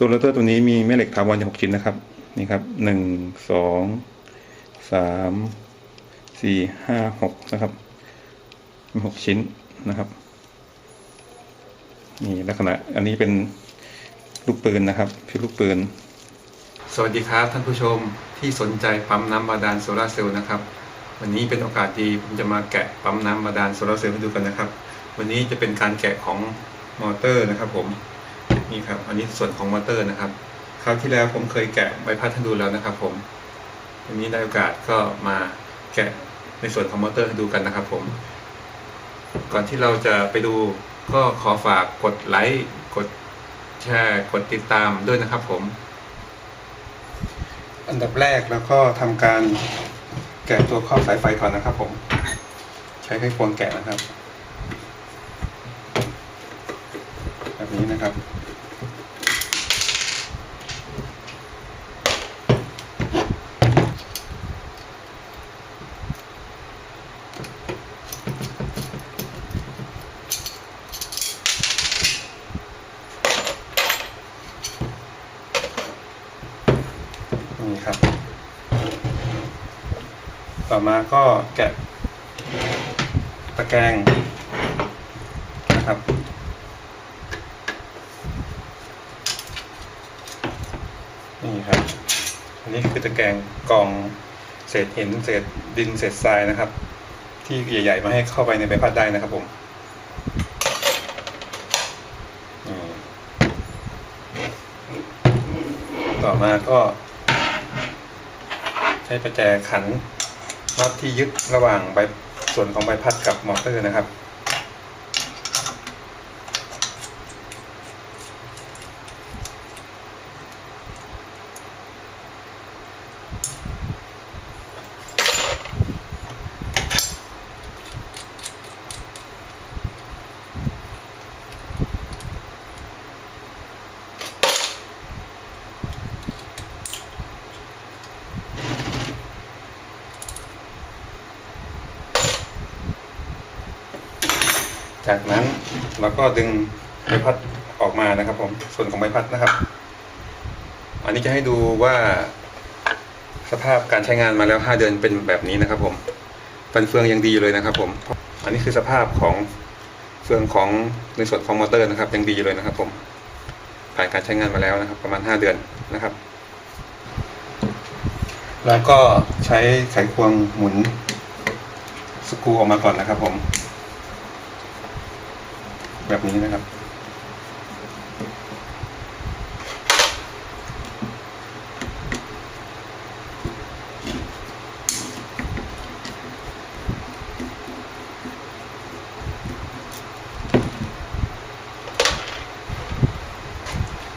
ตัวโรเตอร์ตัวนี้มีแม่เหล็กถาวรอยู่หกชิ้นนะครับ นี่ครับหนึ่งสองสามสี่ห้าหกนะครับมีหกชิ้นนะครับนี่ลักษณะอันนี้เป็นลูกปืนนะครับคือลูกปืน สวัสดีครับท่านผู้ชมที่สนใจปั๊มน้ำบาดาลโซลาเซลล์นะครับ วันนี้เป็นโอกาสดีผมจะมาแกะปั๊มน้ำบาดาลโซลาเซลล์ให้ดูกันนะครับ วันนี้จะเป็นการแกะของมอเตอร์นะครับผม นี่ครับ อันนี้ส่วนของมอเตอร์นะครับ คราวที่แล้วผมเคยแกะใบพัดให้ดูแล้วนะครับ ผมวันนี้ได้โอกาสก็มาแกะในส่วนของมอเตอร์ให้ดูกันนะครับ ผม ก่อนที่เราจะไปดูก็ขอฝากกดไลค์กดแชร์กดติดตามด้วยนะครับ ผม อันดับแรกแล้วก็ทำการแกะตัวครอบสายไฟก่อนนะครับ ผม ใช้ไขควงแกะนะครับ แบบนี้นะครับ อมาก็แกะตะแกรงนะครับ นี่ครับ อันนี้คือตะแกรงกองเศษหินเศษดินเศษทรายนะครับ ที่ใหญ่ๆมาให้เข้าไปในใบพัดได้นะครับผมต่อมาก็ ใช้ประแจขัน น็อตที่ยึดระหว่างใบส่วนของใบพัดกับมอเตอร์นะครับ จากนั้นเราก็ดึงใบพัดออกมานะครับ ผมส่วนของใบพัดนะครับ อันนี้จะให้ดูว่าสภาพการใช้งานมาแล้ว 5 เดือนเป็นแบบนี้นะครับ ผมฟันเฟืองยังดีอยู่เลยนะครับ ผม อันนี้คือสภาพของเฟืองของในส่วนของมอเตอร์นะครับ ยังดีอยู่เลยนะครับ ผม ผ่านการใช้งานมาแล้วนะครับ ประมาณ 5 เดือนนะครับ แล้วก็ใช้ไขควงหมุนสกรูออกมาก่อนนะครับ ผม แบบนี้นะครับ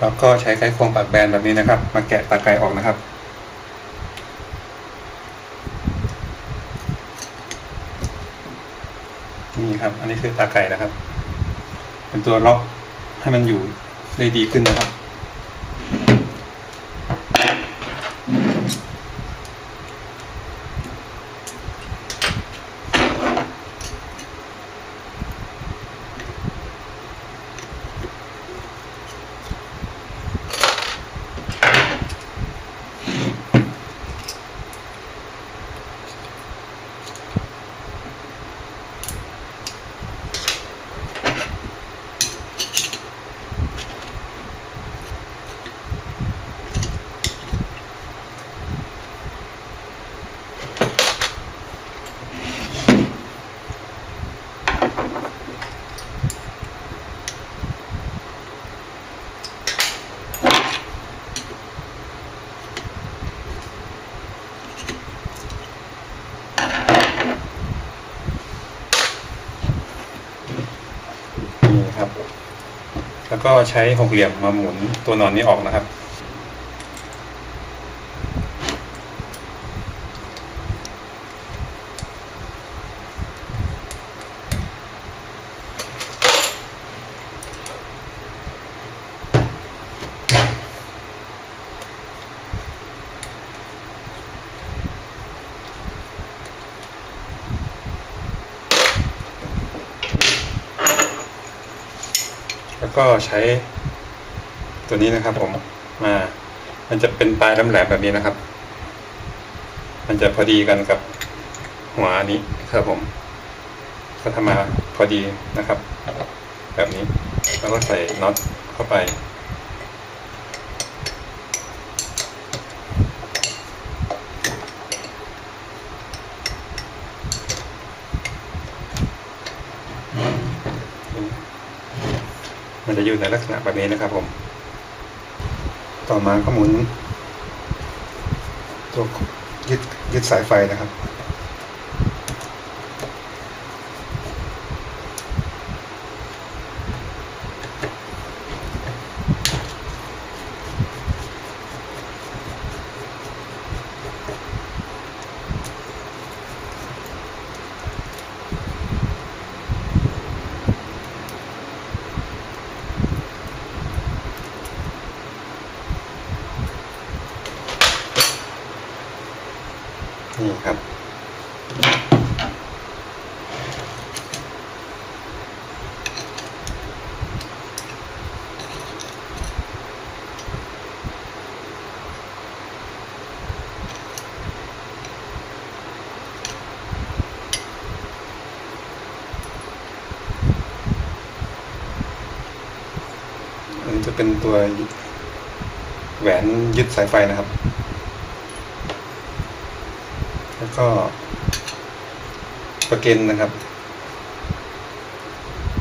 แล้วก็ใช้ไขควงปัดแบนแบบนี้นะครับ มาแกะตาไก่ออกนะครับนี่ครับ อันนี้คือตาไก่นะครับ เป็นตัวล็อกให้มันอยู่ได้ดีขึ้นนะครับ ก็ใช้หกเหลี่ยมมาหมุนตัวนอนนี้ออกนะครับ ก็ใช้ตัวนี้นะครับ ผมมามันจะเป็นปลายแหลมๆแบบนี้นะครับ มันจะพอดีกันกับหัวอันนี้ครับผมก็ทำมาพอดีนะครับ แบบนี้แล้วก็ใส่น็อตเข้าไป มันจะอยู่ในลักษณะแบบนี้นะครับผม ต่อมาก็หมุนตัวยึดยึดสายไฟนะครับ จะเป็นตัวแหวนยึดสายไฟนะครับ แล้วก็ประเก็นนะครับ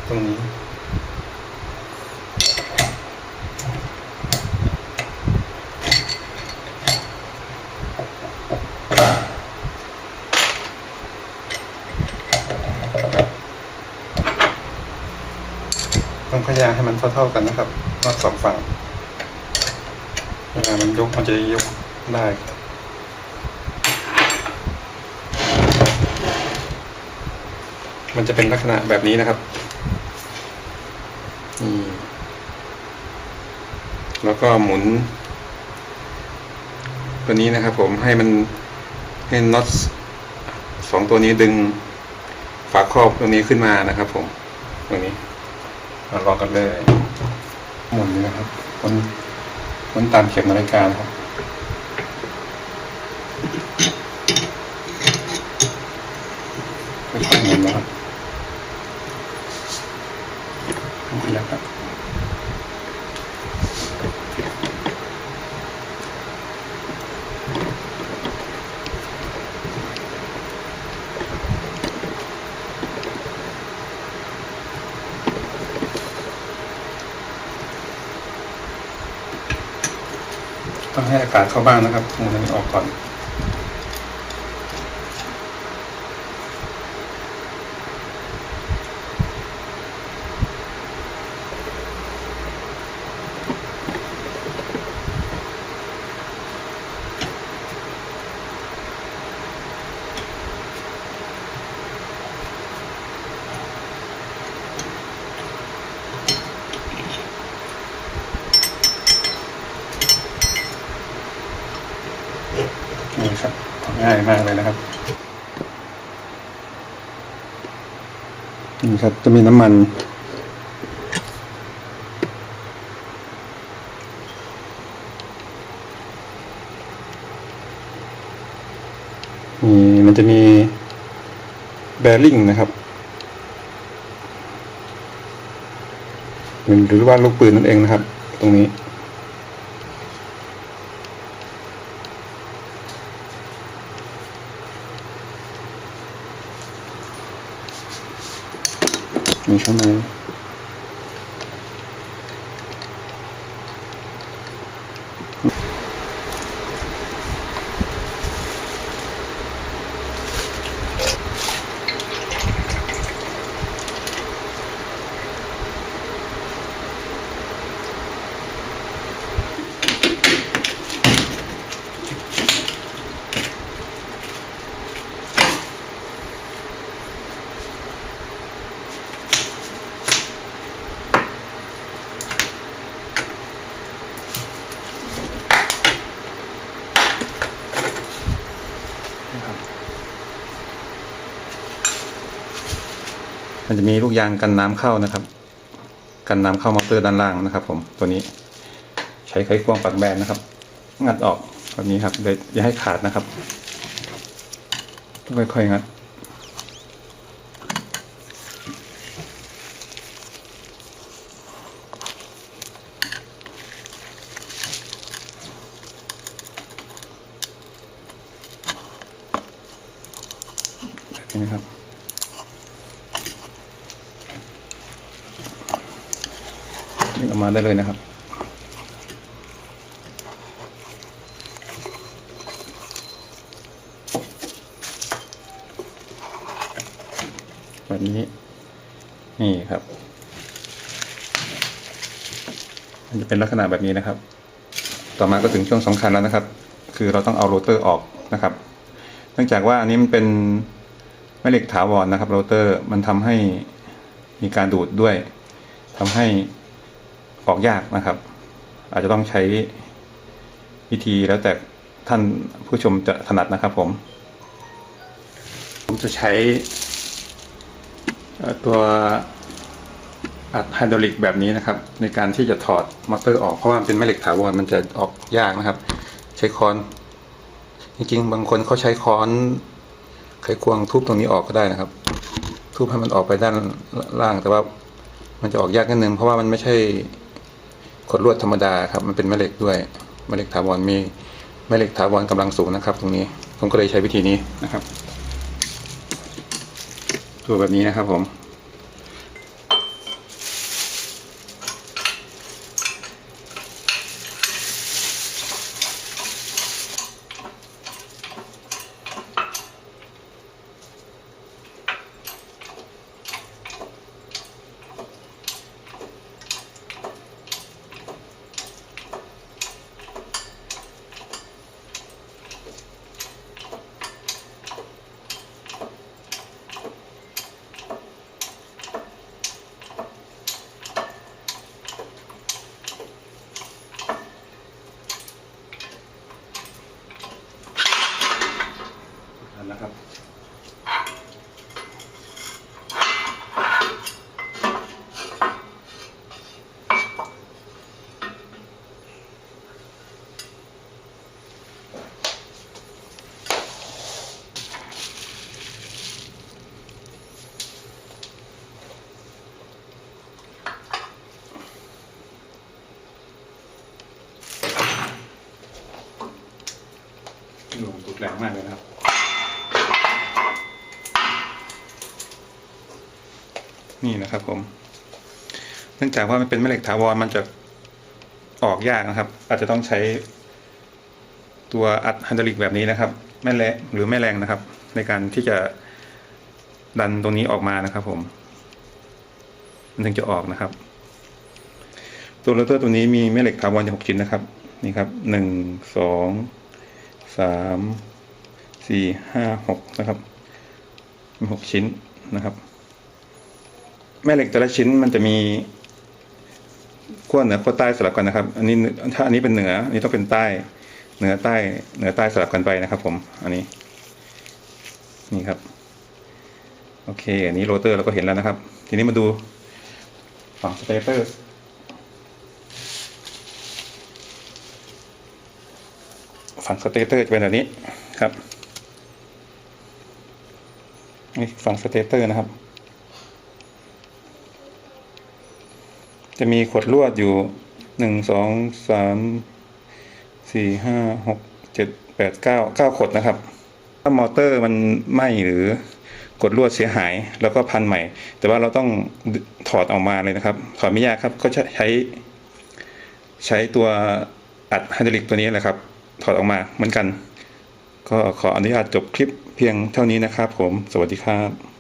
ตรงนี้ต้องพยายามให้มันเท่าๆกันนะครับ รอบสองฝั่งเวลามันยกมันจะยกได้มันจะเป็นลักษณะแบบนี้นะครับนี่แล้วก็หมุน ตัวนี้นะครับผมให้มันให้น็อตสองตัวนี้ดึงฝาครอบตัวนี้ขึ้นมานะครับผมตรงนี้มาลองกันเลย หมุนเลยนะครับมันมันตามเข็มนาฬิกาครับค่อยๆหมุนนะครับขยับครับ ให้อากาศเข้าบ้างนะครับหมุนอันนี้ออกก่อนครับ ง่ายมากเลยนะครับนี่ครับจะมีน้ำมันมีมันจะมีแบริ่งนะครับหรือว่าลูกปืนนั่นเองนะครับ ตรงนี้ มีข้าง จะมีลูกยางกันน้ำเข้านะครับ กันน้ำเข้ามอเตอร์ด้านล่างนะครับ ผมตัวนี้ ใช้ไขควงปักแบนนะครับ งัดออกแบบนี้ครับเดี๋ยวอย่าให้ขาดนะครับค่อยๆงัด แบบนี้นะครับ นี่ออกมาได้เลยนะครับ แบบนี้ นี่ครับมันจะเป็นลักษณะแบบนี้นะครับ ต่อมาก็ถึงช่วงสำคัญแล้วนะครับ คือเราต้องเอาโรเตอร์ออกนะครับ เนื่องจากว่าอันนี้มันเป็นแม่เหล็กถาวรนะครับ โรเตอร์มันทำให้มีการดูดด้วยทำให้ ออกยากนะครับ อาจจะต้องใช้วิธีแล้วแต่ท่านผู้ชมจะถนัดนะครับผม ผมจะใช้ตัวอัดไฮดรอลิกแบบนี้นะครับ ในการที่จะถอดมอเตอร์ออกเพราะว่าเป็นแม่เหล็กถาวรมันจะออกยากนะครับ ใช้ค้อน จริงๆ บางคนเขาใช้ค้อนไขควงทุบตรงนี้ออกก็ได้นะครับ ทุบให้มันออกไปด้านล่างแต่ว่ามันจะออกยากนิดนึงเพราะว่ามันไม่ใช่ ขดลวดธรรมดาครับมันเป็นแม่เหล็กด้วยแม่เหล็กถาวรมีแม่เหล็กถาวรกำลังสูงนะครับ ตรงนี้ผมก็เลยใช้วิธีนี้นะครับตัวแบบนี้นะครับผม อันนะครับ ลงตุดแรงมากเลยนะครับ นะครับผม เนื่องจากว่ามันเป็นแม่เหล็กถาวรมันจะออกยากนะครับ อาจจะต้องใช้ตัวอัดไฮดรอลิกแบบนี้นะครับ แม่แรงหรือแม่แรงนะครับ ในการที่จะดันตรงนี้ออกมานะครับ ผม มันถึงจะออกนะครับ ตัวโรเตอร์ตัวนี้มีแม่เหล็กถาวรอยู่หกชิ้นนะครับ นี่ครับหนึ่งสองสามสี่ห้าหกนะครับมีหกชิ้นนะครับ แม่เหล็กแต่ละชิ้นมันจะมีขั้วเหนือขั้วใต้สลับกันนะครับ อันนี้ถ้าอันนี้เป็นเหนืออันนี้ต้องเป็นใต้ เหนือใต้เหนือใต้สลับกันไปนะครับ ผม อันนี้ นี่ครับ โอเค อันนี้โรเตอร์เราก็เห็นแล้วนะครับ ทีนี้มาดูฝั่งสเตเตอร์ฝั่งสเตเตอร์จะเป็นแบบนี้ครับนี่ฝั่งสเตเตอร์นะครับ จะมีขดลวดอยู่หนึ่งสองสามสี่ห้าหกเจ็ดแปดเก้าเก้าขดนะครับ ถ้ามอเตอร์มันไหม้หรือกดลวดเสียหายแล้วก็พันใหม่ แต่ว่าเราต้องถอดออกมาเลยนะครับ ถอดไม่ยากครับก็ใช้ใช้ตัวอัดไฮดรอลิกตัวนี้แหละครับ ถอดออกมาเหมือนกัน ก็ขออนุญาตจบคลิปเพียงเท่านี้นะครับผม สวัสดีครับ